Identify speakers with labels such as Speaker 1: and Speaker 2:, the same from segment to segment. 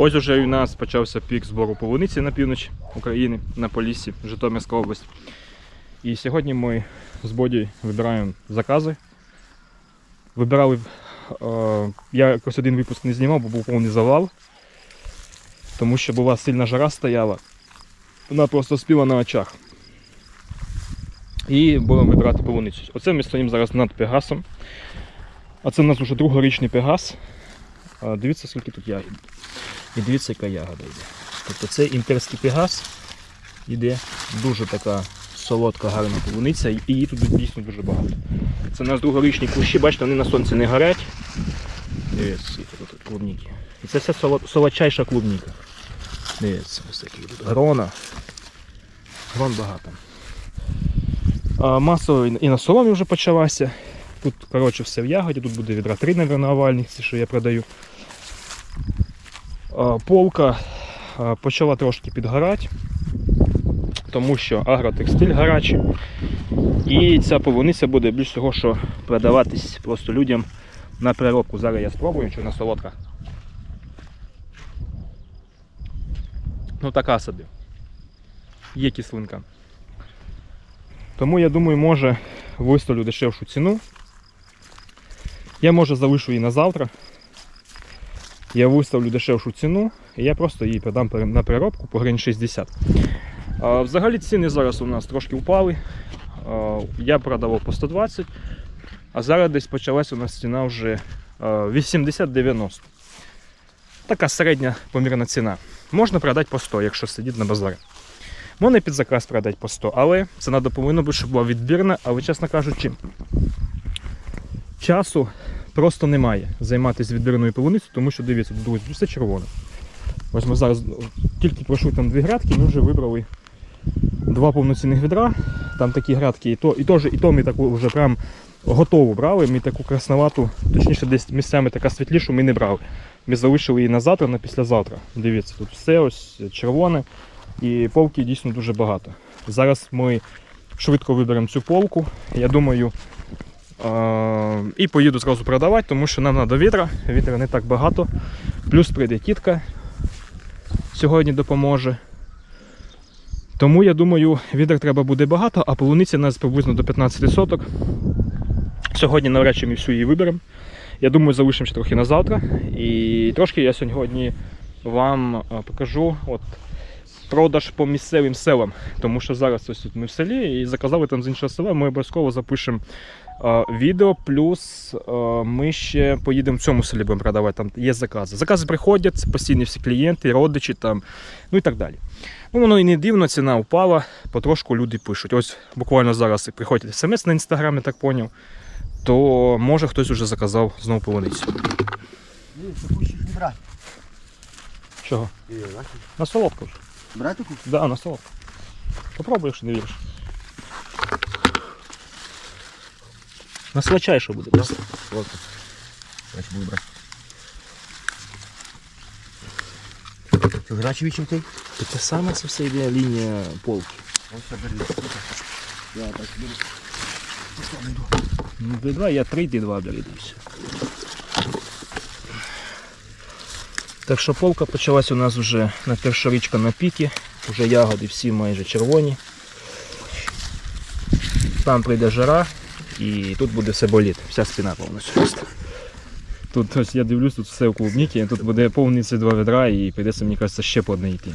Speaker 1: Ось уже у нас почався пік збору полуниці на північ України, на Поліссі, Житомирська область. І сьогодні ми з Боді вибираємо закази. Вибирали, е, я якось один випуск не знімав, бо був повний завал. Тому що була сильна жара стояла. Вона просто спіла на очах. І будемо вибирати полуницю. Оце ми стоїмо зараз над Пегасом. А це у нас вже другорічний Пегас. Дивіться, скільки тут ягід. І дивіться, яка ягода йде. Тобто це імперський пегас іде дуже така солодка, гарна полуниця, і її тут дійсно дуже багато. Це у нас другорічні кущі, бачите, вони на сонці не горять. Дивіться, скільки тут клубніки. І це все солодчайша клубніка. Дивіться, ось такі тут грона. Грон багато. А, масово і на соломі вже почалася. Тут, коротше, все в ягоді, тут буде відра 3, мабуть, овальних, ці, що я продаю. Полка почала трошки підгорати, тому що агротекстиль гарячий. І ця полуниця буде більш всього, що продаватись просто людям на переробку. Зараз я спробую, чи вона солодка. Ну така собі. Є кислинка. Тому я думаю, може виставлю дешевшу ціну. Я може залишу її на завтра. Я виставлю дешевшу ціну і я просто її продам на переробку по гривень 60. А, взагалі ціни зараз у нас трошки впали. А, я продавав по 120, а зараз десь почалась у нас ціна вже 80-90. Така середня помірна ціна. Можна продати по 100, якщо сидіти на базарі. Можна під заказ продати по 100, але ціна повинна бути, щоб була відбірна, але, чесно кажучи, часу просто немає займатися відбірною полуницею, тому що дивіться, друзі, все червоне. Ось ми зараз тільки пройшли там дві грядки, ми вже вибрали два повноцінних відра. Там такі грядки, і то, і то, і то ми таку вже прям готову брали. Ми таку красновату, точніше, десь місцями така світлішу ми не брали. Ми залишили її на завтра, на післязавтра. Дивіться, тут все ось червоне. І полки дійсно дуже багато. Зараз ми швидко виберемо цю полку. Я думаю, і поїду зразу продавати, тому що нам треба вітра. Вітра не так багато. Плюс прийде тітка сьогодні допоможе. Тому я думаю, відер треба буде багато, а полуниці у нас приблизно до 15 соток. Сьогодні навряд чи ми всю її виберемо. Я думаю, залишимо ще трохи на завтра. І трошки я сьогодні вам е, покажу от, продаж по місцевим селам. Тому що зараз ось тут ми в селі і заказали там з іншого села. Ми обов'язково запишемо е, відео, плюс ми ще поїдемо в цьому селі будемо продавати. Там є закази. Закази приходять, постійні всі клієнти, родичі там, ну і так далі. Ну, воно і не дивно, ціна впала, потрошку люди пишуть. Ось буквально зараз приходять смс на інстаграм, я так поняв. То може хтось вже заказав знову полуницю. Чого? На солодку.
Speaker 2: Брати таку?
Speaker 1: Да, на солодку. Попробуй, якщо не віриш. На сладчайше буде.
Speaker 2: Да. Ладно. Значить буду брати. Що, грачеві чим ти?
Speaker 1: Це саме це все йде лінія полки.
Speaker 2: Ось бери. Я так беру.
Speaker 1: Ну, ти два, я три, ти два бери, і. Так що полка почалась у нас вже на перша річка на піки. Вже ягоди всі майже червоні. Там прийде жара і тут буде все боліти. Вся спина повністю. просто. Тут ось я дивлюсь, тут все у клубніки, тут буде повністю два відра і прийдеться, мені кажеться, ще по одне йти.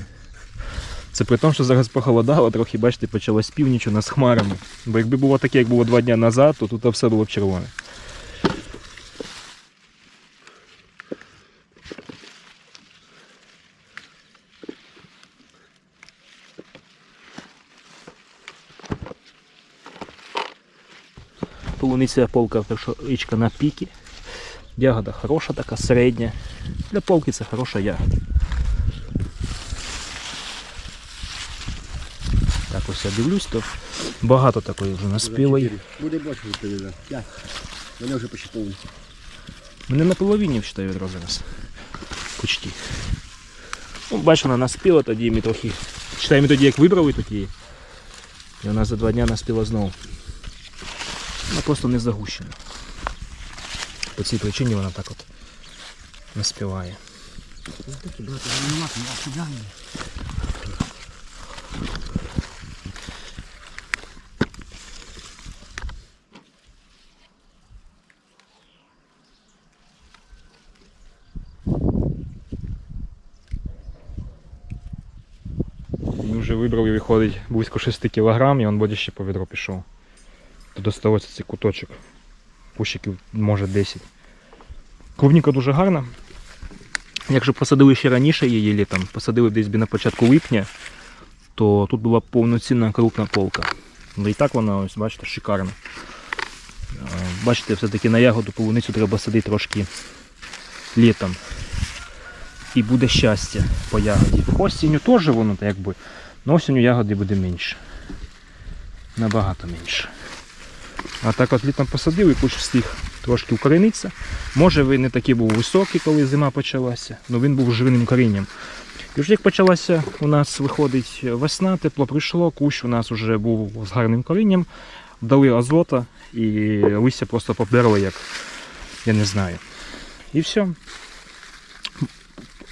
Speaker 1: Це при тому, що зараз похолодало, трохи, бачите, почалось північ у нас хмарами. Бо якби було таке, як було два дні назад, то тут все було б червоне. Полуниця полка річка на піки. Ягода хороша така, середня. Для полки це хороша ягода. Так ось я дивлюсь, то багато такої вже наспілої.
Speaker 2: Буде більше. П'ять. Вони вже почти повні.
Speaker 1: Мене на половині вважаю відро зараз. Почти. Ну, бачу, вона наспіла тоді ми трохи. Читаємо тоді, як вибрали тоді. І вона за два дня наспіла знову. Вона просто не загущена. По цій причині вона так от
Speaker 2: занимати, я.
Speaker 1: Ми вже вибрали, виходить близько 6 кг, і он буде ще по відро пішов. Тут осталося цей куточок. Кущиків може 10. Клубніка дуже гарна. Якщо посадили ще раніше її літом, посадили десь би на початку липня, то тут була повноцінна крупна полка. Ну і так вона, ось, бачите, шикарна. Бачите, все-таки на ягоду полуницю треба садити трошки літом. І буде щастя по ягоді. Осінню теж воно якби. але осінню ягоди буде менше. Набагато менше. А так от літом посадив і куш встиг трошки укоренитися. Може він не такий був високий, коли зима почалася, але він був живним корінням. І вже як почалася у нас виходить весна, тепло прийшло, кущ у нас вже був з гарним корінням, дали азота і листя просто поберло як, я не знаю. І все.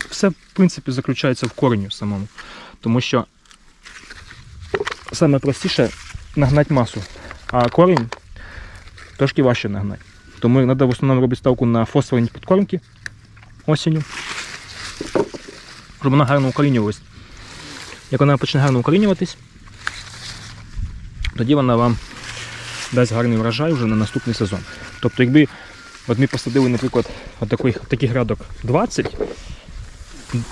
Speaker 1: Все, в принципі, заключається в коренню самому. Тому що саме простіше нагнати масу, а корінь трошки важче нагнати. Тому треба в основному робити ставку на фосфорні підкормки осінню, щоб вона гарно укорінювалась. Як вона почне гарно укорінюватись, тоді вона вам дасть гарний врожай вже на наступний сезон. Тобто, якби от ми посадили, наприклад, от таких, таких грядок 20,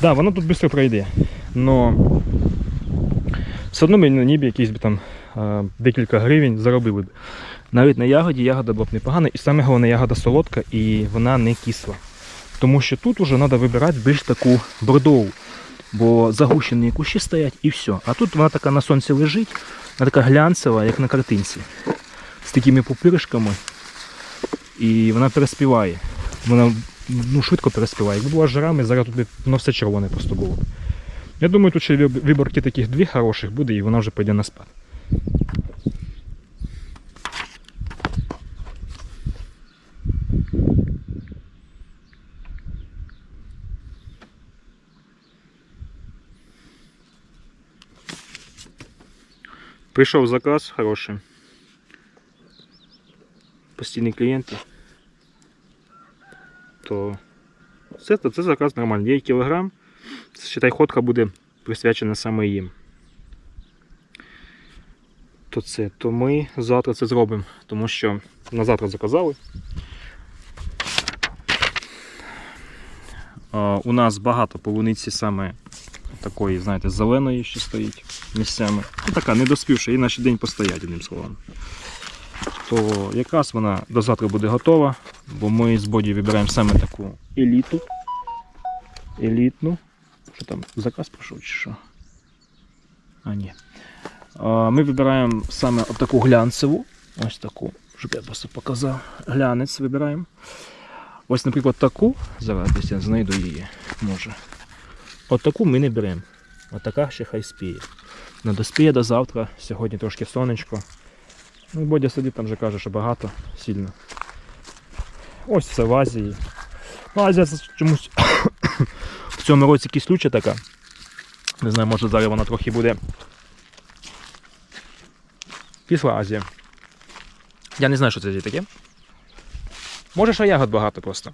Speaker 1: да, воно тут швидко пройде. Но все одно ми на небі якісь би там декілька гривень заробили б. Навіть на ягоді ягода була б непогана, і саме головне ягода солодка і вона не кисла. Тому що тут вже треба вибирати більш таку бордову, бо загущені кущі стоять і все. А тут вона така на сонці лежить, вона така глянцева, як на картинці, з такими пупиришками. І вона переспіває. Вона ну, швидко переспіває. Якби була жирами, зараз тут воно все червоне просто було. Я думаю, тут ще виборки таких дві хороших буде, і вона вже піде на спад. Прийшов заказ хороший. Постійні клієнти. То це, то заказ нормальний. Є кілограм. Считай, ходка буде присвячена саме їм. То це, то ми завтра це зробимо, тому що на завтра заказали. У нас багато полуниці саме такої, знаєте, зеленої ще стоїть місцями. Ну така недоспівша, і на день постоять, одним словом. То якраз вона до завтра буде готова, бо ми з Боді вибираємо саме таку еліту. Елітну. Що там, заказ пройшов чи що? А, ні. Ми вибираємо саме таку глянцеву. Ось таку, щоб я просто показав. Глянець вибираємо. Ось, наприклад, таку. Зараз я знайду її. Може. От таку ми не беремо. От така ще хай спіє. Не доспіє до завтра. Сьогодні трошки сонечко. Ну, Бодя сидить там вже каже, що багато сильно. Ось це в Азії. Ну, Азія це чомусь в цьому році кислюча така. Не знаю, може зараз вона трохи буде. Кисла Азія. Я не знаю, що це таке. Може, що ягод багато просто.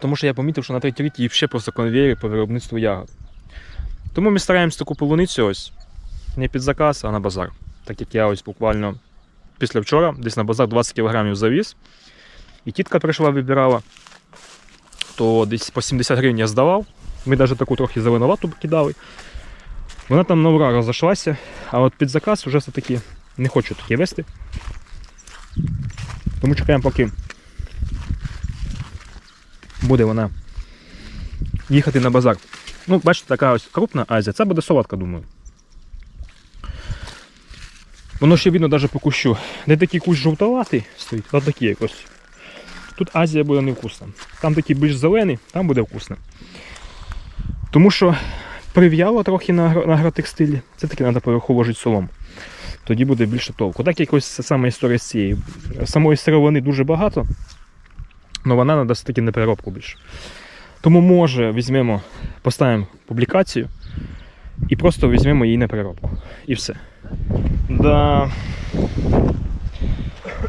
Speaker 1: Тому що я помітив, що на третій рік її ще просто конвейери по виробництву ягод. Тому ми стараємося таку полуницю ось не під заказ, а на базар. Так як я ось буквально після вчора десь на базар 20 кг завіз. І тітка прийшла, вибирала, то десь по 70 гривень я здавав. Ми навіть таку трохи зеленувату кидали. Вона там на ура розійшлася, а от під заказ вже все-таки не хочу таке вести. Тому чекаємо, поки буде вона їхати на базар. Ну, бачите, така ось крупна Азія. Це буде солодка, думаю. Воно ще видно навіть по кущу. Не такий кущ жовтоватий стоїть, а такий якось. Тут Азія буде невкусна. Там такий більш зелений, там буде вкусно. Тому що прив'яло трохи на, агротекстилі, це таки треба поверху ложити солому. Тоді буде більше толку. Так якось це сама історія з цією. Самої сировини дуже багато, але вона треба все-таки на переробку більше. Тому може візьмемо, поставимо публікацію і просто візьмемо її на переробку. І все. Да.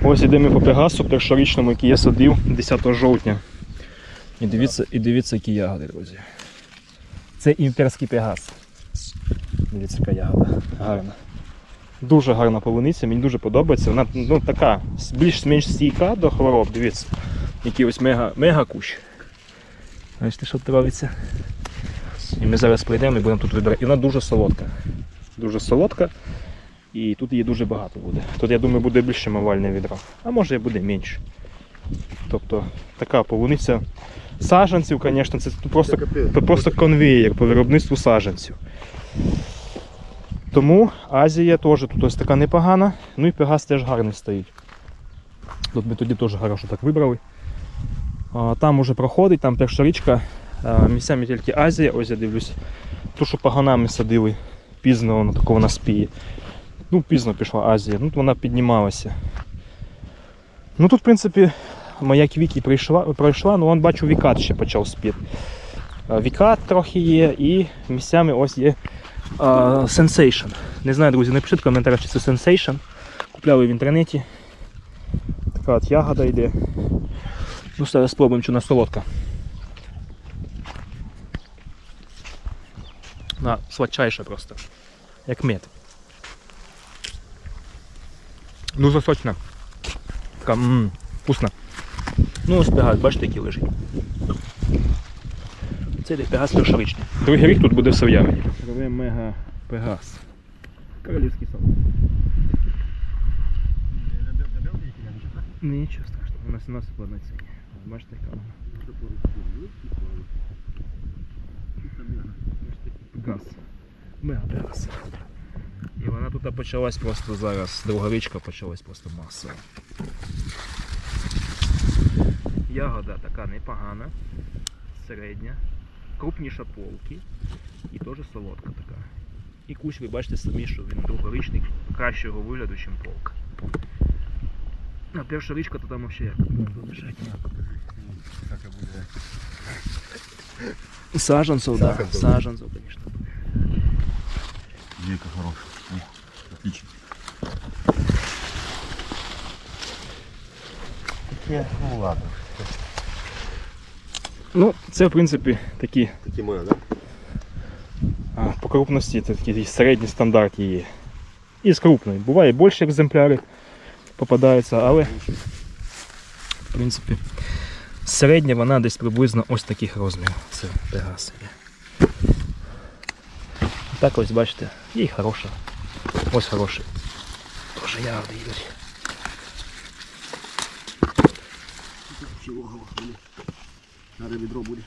Speaker 1: Ось ідемо по Пегасу першорічному, який я садив 10 жовтня. І дивіться, і дивіться, які ягоди, друзі. Це імперський пегас. Дивіться, яка ягода. Гарна. Дуже гарна полуниця, мені дуже подобається. Вона ну, така більш-менш стійка до хвороб. Дивіться, який ось мега, мега кущ. Бачите, що тут робиться? І ми зараз прийдемо і будемо тут вибирати. І вона дуже солодка. Дуже солодка. І тут її дуже багато буде. Тут, я думаю, буде більше мивальне відро. А може і буде менше. Тобто така полуниця саджанців, звісно, це просто, це просто конвеєр по виробництву саджанців. Тому Азія теж тут ось така непогана. Ну і Пегас теж гарний стоїть. Тут ми тоді теж хорошо так вибрали. Там уже проходить, там перша річка. Місцями тільки Азія, ось я дивлюсь. Ту, що паганами садили, пізно воно такого на спіє. Ну, пізно пішла Азія, ну вона піднімалася. Ну тут, в принципі, моя квікі прийшла, пройшла, ну вон бачу вікат ще почав спіти. Вікат трохи є і місцями ось є Sensation. Не знаю, друзі, напишіть в коментарях, чи це Sensation. Купляли в інтернеті. Така от ягода йде. Ну, зараз спробуємо, чи вона солодка. Вона сладчайша просто. Як мед. Дуже сочна. Така, мм, вкусна. Ну, ось пегас, бачите, який лежить. Це йде пегас першорічний. Другий рік тут буде все в ягоді. Рве мега пегас. Королівський. Ну нічого страшного, у нас у нас повноцінні. Бачите, яка вона. Бачите, Пегас. Мега пегас. І вона тут почалась просто зараз, друга річка почалась просто масово. Ягода така непогана, середня, крупніша полки і теж солодка така. І кущ ви бачите самі, що він другорічний кращого вигляду, ніж полка. А перша річка то там взагалі як бомба лежать. Саженцев, да,
Speaker 2: Саженцев.
Speaker 1: саженцев, конечно.
Speaker 2: Вика хорошая. Отлично. Ну ладно.
Speaker 1: Ну, це в принципі такі
Speaker 2: Такі моя, да?
Speaker 1: а, по крупності це такі середні стандарти є. І з крупної. Буває більше екземпляри попадаються, але в принципі середня вона десь приблизно ось таких розмірів. Це пегас є. Так ось бачите, їй хороша. Ось хороший. Тоже ягоди йдуть.
Speaker 2: Надо відро буде.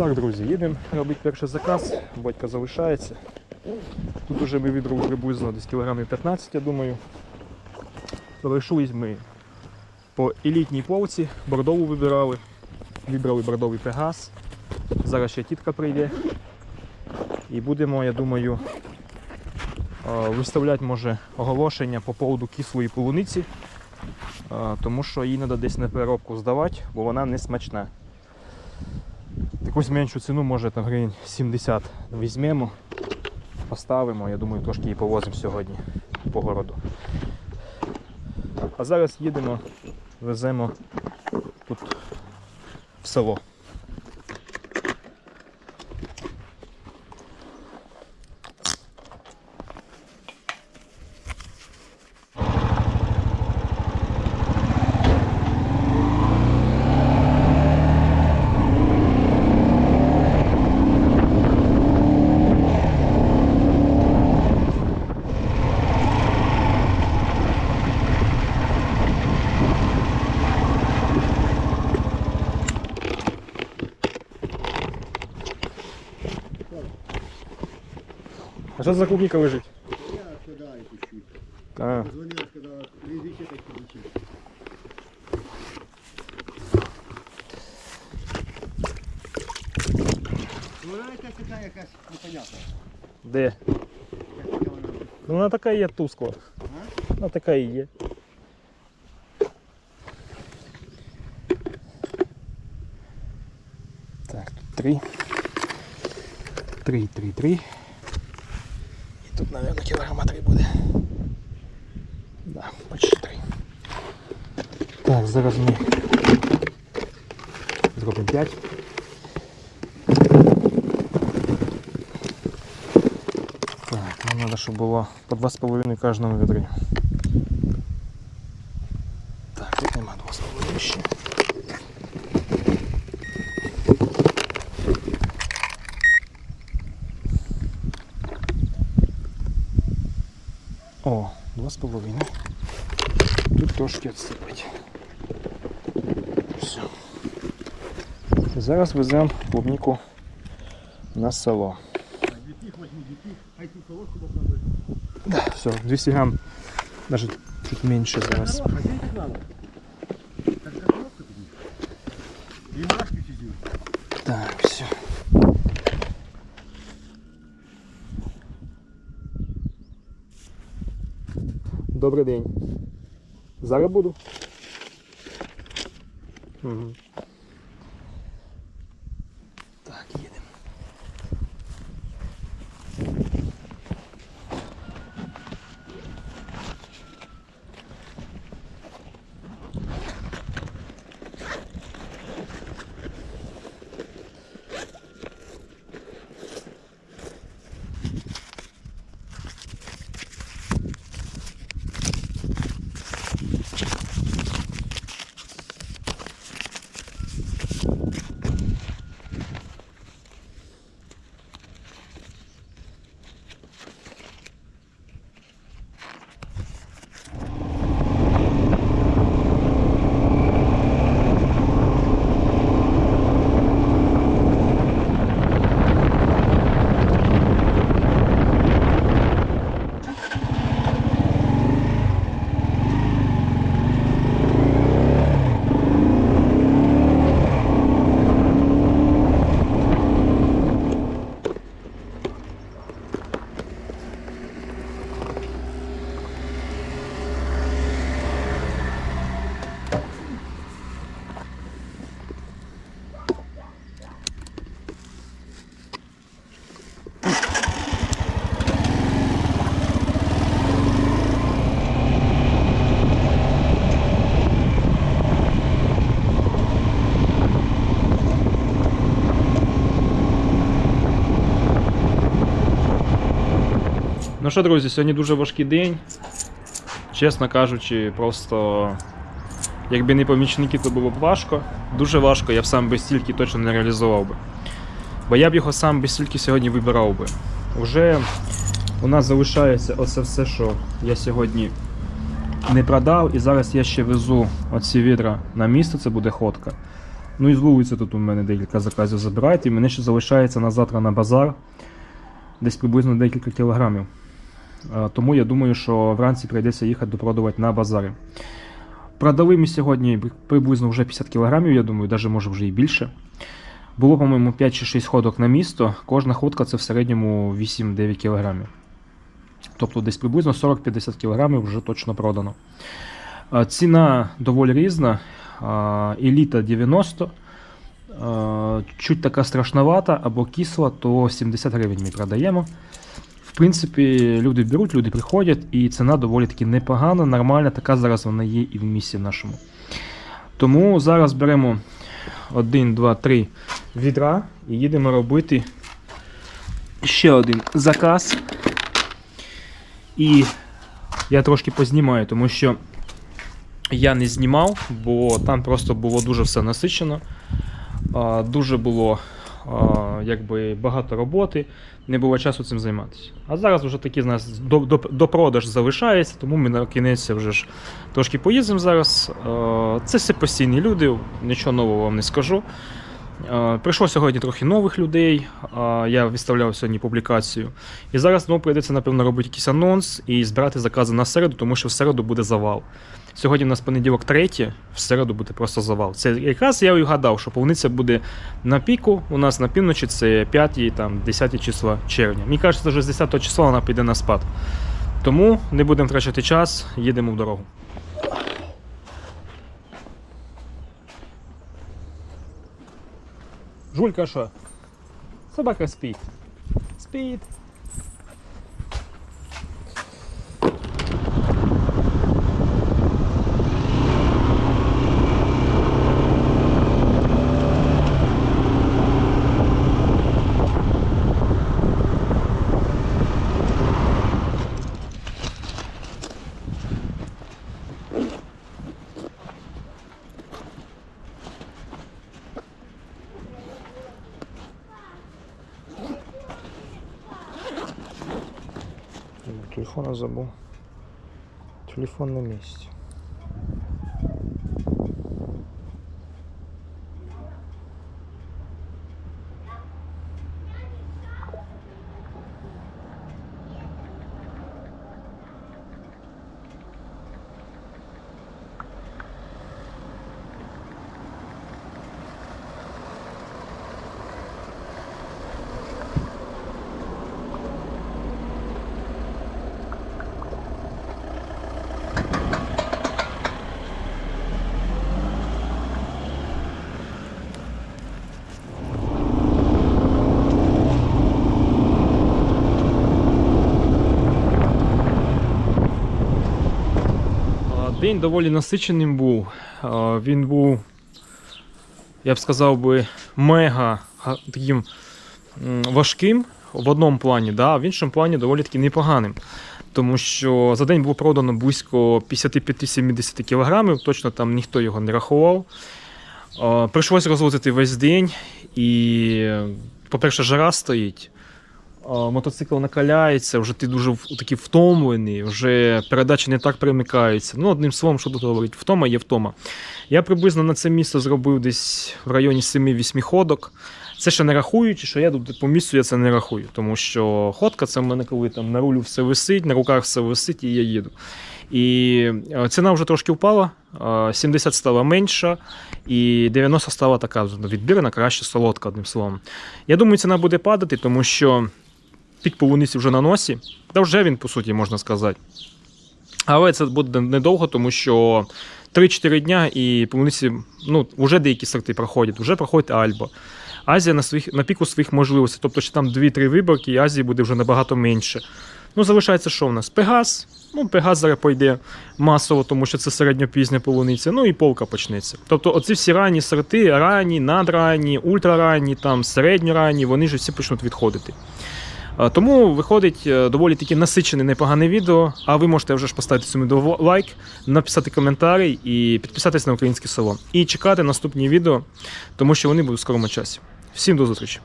Speaker 1: Так, друзі, їдемо робити перший заказ. Батько залишається. Тут уже ми відру приблизно десь кілограмів 15, я думаю. Пройшлись ми по елітній полці, бордову вибирали. Вибрали бордовий пегас. Зараз ще тітка прийде. І будемо, я думаю, виставляти може оголошення по поводу кислої полуниці, тому що її треба десь на переробку здавати, бо вона не смачна. Якусь меншу ціну, може там гривень 70 візьмемо, поставимо, я думаю, трошки її повозимо сьогодні по городу. А зараз їдемо, веземо тут в село. А що за клубніка лежить?
Speaker 2: Я кидаю чуть-чуть.
Speaker 1: А,
Speaker 2: Позвонил, сказал, привезите так получить. Вона якась така якась непонятна.
Speaker 1: де?
Speaker 2: Якась така вона.
Speaker 1: Ну, вона така і є тускла. Вона така і є. Так, тут три. Три, три, три. І тут, мабуть, кілограма три буде. Да, почти три. Так, зараз ми зробимо п'ять. Так, нам треба, щоб було по 2,5 в кожному відрі. Трошки відсипать. Все. Зараз веземо клубнику на село. Да, все, 200 грамм, даже чуть меньше зараз. Так, все. Добрий день. Зараз буду. Ну що, друзі, сьогодні дуже важкий день. Чесно кажучи, просто якби не помічники, то було б важко. Дуже важко, я б сам без стільки точно не реалізував би. Бо я б його сам без стільки сьогодні вибирав би. Уже у нас залишається оце все, що я сьогодні не продав. І зараз я ще везу оці відра на місто, це буде ходка. Ну і з вулиці тут у мене декілька заказів забирають, і мене ще залишається на завтра на базар десь приблизно декілька кілограмів. Е, Тому я думаю, що вранці прийдеться їхати допродувати на базари. Продали ми сьогодні приблизно вже 50 кілограмів, я думаю, навіть може вже і більше. Було, по-моєму, 5 чи 6 ходок на місто. Кожна ходка це в середньому 8-9 кілограмів. Тобто десь приблизно 40-50 кілограмів вже точно продано. Е, Ціна доволі різна. Е, Еліта 90. е, Чуть така страшновата або кисла, то 70 гривень ми продаємо. Принципі, люди беруть, люди приходять, і ціна доволі таки непогана, нормальна, така зараз вона є і в місті нашому. Тому зараз беремо 1, 2, 3 відра і їдемо робити ще один заказ. І я трошки познімаю, тому що я не знімав, бо там просто було дуже все насичено. Дуже було якби багато роботи, не було часу цим займатися. А зараз вже такі з нас до, до, до продаж залишається, тому ми на кінець вже ж трошки поїздимо зараз. Це все постійні люди, нічого нового вам не скажу. Прийшло сьогодні трохи нових людей. Я виставляв сьогодні публікацію. І зараз знову прийдеться, напевно, робити якийсь анонс і збирати закази на середу, тому що в середу буде завал. Сьогодні у нас понеділок третє, в середу буде просто завал. Це якраз я і гадав, що повниця буде на піку. У нас на півночі це 5 там 10 числа червня. Мені кажеться, вже з 10 числа вона піде на спад. Тому не будемо втрачати час, їдемо в дорогу. Жулька що? Собака спить. Спить. Телефона забув. Телефон на місці. День доволі насиченим був. Він був, я б сказав би, мега таким важким в одному плані, да, а в іншому плані доволі таки непоганим. Тому що за день було продано близько 55-70 кілограмів, точно там ніхто його не рахував. А, Прийшлось розвозити весь день, і, по-перше, жара стоїть. Мотоцикл накаляється, вже ти дуже такий втомлений, вже передачі не так перемикаються. Ну, одним словом, що тут говорить, втома є втома. Я приблизно на це місце зробив десь в районі 7-8 ходок. Це ще не рахуючи, що я тут по місцю я це не рахую, тому що ходка це в мене коли там на рулю все висить, на руках все висить, і я їду. І е, ціна вже трошки впала, е, 70 стала менша, і 90 стала така відбірна, краще солодка, одним словом. Я думаю, ціна буде падати, тому що пік полуниці вже на носі. Та вже він, по суті, можна сказати. Але це буде недовго, тому що 3-4 дня і полуниці, ну, вже деякі сорти проходять, вже проходить Альба. Азія на, своїх, на піку своїх можливостей, тобто ще там 2-3 виборки, і Азії буде вже набагато менше. Ну, залишається що в нас? Пегас. Ну, Пегас зараз пойде масово, тому що це середньопізня полуниця, ну і полка почнеться. Тобто, оці всі ранні сорти, ранні, надранні, ультраранні, там, середньоранні, вони ж всі почнуть відходити. А, Тому виходить е, доволі таки насичене, непогане відео. А ви можете вже ж поставити цьому відео лайк, написати коментарі і підписатись на українське село. І чекати наступні відео, тому що вони будуть в скорому часі. Всім до зустрічі!